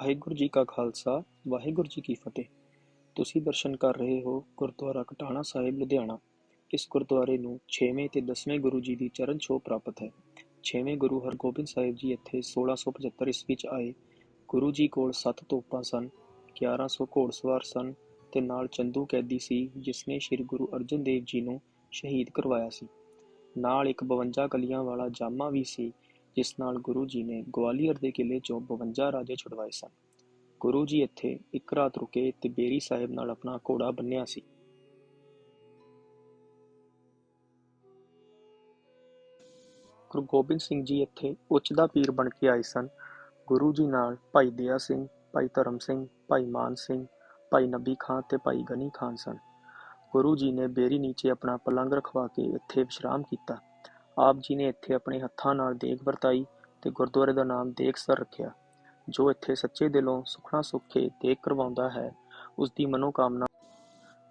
ਵਾਹਿਗੁਰੂ ਜੀ ਕਾ ਖਾਲਸਾ, ਵਾਹਿਗੁਰੂ ਜੀ ਕੀ ਫਤਿਹ। ਤੁਸੀਂ ਦਰਸ਼ਨ ਕਰ ਰਹੇ ਹੋ ਗੁਰਦੁਆਰਾ ਕਟਾਣਾ ਸਾਹਿਬ, ਲੁਧਿਆਣਾ। ਇਸ ਗੁਰਦੁਆਰੇ ਨੂੰ 6ਵੇਂ ਤੇ 10ਵੇਂ ਗੁਰੂ ਜੀ ਦੀ ਚਰਨ ਛੋਹ ਪ੍ਰਾਪਤ ਹੈ। 6ਵੇਂ ਗੁਰੂ ਹਰਗੋਬਿੰਦ ਸਾਹਿਬ ਜੀ ਇੱਥੇ 1675 ਈਸਵੀ ਚ ਆਏ। ਗੁਰੂ ਜੀ ਕੋਲ 7 ਤੋਪਾਂ ਸਨ 1100 ਘੋੜਸਵਾਰ ਸਨ ਤੇ ਨਾਲ ਚੰਦੂ ਕੈਦੀ ਸੀ ਜਿਸ ਨੇ ਸ੍ਰੀ ਗੁਰੂ ਅਰਜਨ ਦੇਵ ਜੀ ਨੂੰ ਸ਼ਹੀਦ ਕਰਵਾਇਆ ਸੀ। ਨਾਲ ਇੱਕ 52 ਕਲੀਆਂ ਵਾਲਾ ਜਾਮਾ ਵੀ ਸੀ ਜਿਸ ਨਾਲ ਗੁਰੂ ਜੀ ਨੇ ਗਵਾਲੀਅਰ ਦੇ ਕਿਲੇ ਚੋਂ 52 ਰਾਜੇ ਛੁਡਵਾਏ ਸਨ। ਗੁਰੂ ਜੀ ਇੱਥੇ ਇੱਕ ਰਾਤ ਰੁਕੇ ਤੇ ਬੇਰੀ ਸਾਹਿਬ ਨਾਲ ਆਪਣਾ ਘੋੜਾ ਬੰਨਿਆ ਸੀ। ਗੁਰੂ ਗੋਬਿੰਦ ਸਿੰਘ ਜੀ ਇੱਥੇ ਉੱਚ ਦਾ ਪੀਰ ਬਣ ਕੇ ਆਏ ਸਨ। ਗੁਰੂ ਜੀ ਨਾਲ ਭਾਈ ਦਿਆ ਸਿੰਘ, ਭਾਈ ਧਰਮ ਸਿੰਘ, ਭਾਈ ਮਾਨ ਸਿੰਘ, ਭਾਈ ਨਬੀ ਖਾਨ ਤੇ ਭਾਈ ਗਨੀ ਖਾਨ ਸਨ। ਗੁਰੂ ਜੀ ਨੇ ਬੇਰੀ ਨੀਚੇ ਆਪਣਾ ਪਲੰਗ ਰਖਵਾ ਕੇ ਇੱਥੇ ਵਿਸ਼ਰਾਮ ਕੀਤਾ। ਆਪ ਜੀ ਨੇ ਇੱਥੇ ਆਪਣੇ ਹੱਥਾਂ ਨਾਲ ਦੇਗ ਵਰਤਾਈ ਤੇ ਗੁਰਦੁਆਰੇ ਦਾ ਨਾਮ ਦੇਖਸਰ ਰੱਖਿਆ। ਜੋ ਇੱਥੇ ਸੱਚੇ ਦਿਲੋਂ ਸੁਖਣਾ ਸੁੱਖੇ ਦੇਗ ਕਰਵਾਉਂਦਾ ਹੈ ਉਸ ਦੀ ਮਨੋਕਾਮਨਾ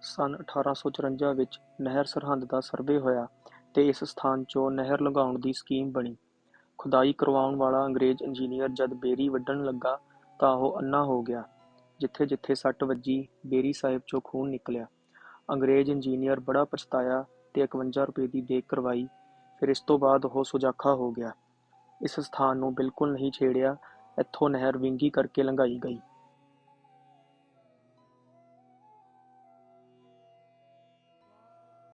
ਸਨ 1854 ਵਿੱਚ ਨਹਿਰ ਸਰਹੰਦ ਦਾ ਸਰਵੇ ਹੋਇਆ ਤੇ ਇਸ ਸਥਾਨ 'ਚੋਂ ਨਹਿਰ ਲੰਘਾਉਣ ਦੀ ਸਕੀਮ ਬਣੀ। ਖੁਦਾਈ ਕਰਵਾਉਣ ਵਾਲਾ ਅੰਗਰੇਜ਼ ਇੰਜੀਨੀਅਰ ਜਦ ਬੇਰੀ ਵੱਢਣ ਲੱਗਾ ਤਾਂ ਉਹ ਅੰਨਾ ਹੋ ਗਿਆ ਜਿੱਥੇ ਜਿੱਥੇ ਸੱਟ ਵੱਜੀ, ਬੇਰੀ ਸਾਹਿਬ 'ਚੋਂ ਖੂਨ ਨਿਕਲਿਆ। ਅੰਗਰੇਜ਼ ਇੰਜੀਨੀਅਰ ਬੜਾ ਪਛਤਾਇਆ ਤੇ 51 ਰੁਪਏ ਦੀ ਦੇਗ ਕਰਵਾਈ ਫਿਰ ਇਸ ਤੋਂ ਬਾਅਦ ਉਹ ਸੁਜਾਖਾ ਹੋ ਗਿਆ। ਇਸ ਸਥਾਨ ਨੂੰ ਬਿਲਕੁਲ ਨਹੀਂ ਛੇੜਿਆ, ਇੱਥੋਂ ਨਹਿਰ ਵਿੰਗੀ ਕਰਕੇ ਲੰਘਾਈ ਗਈ।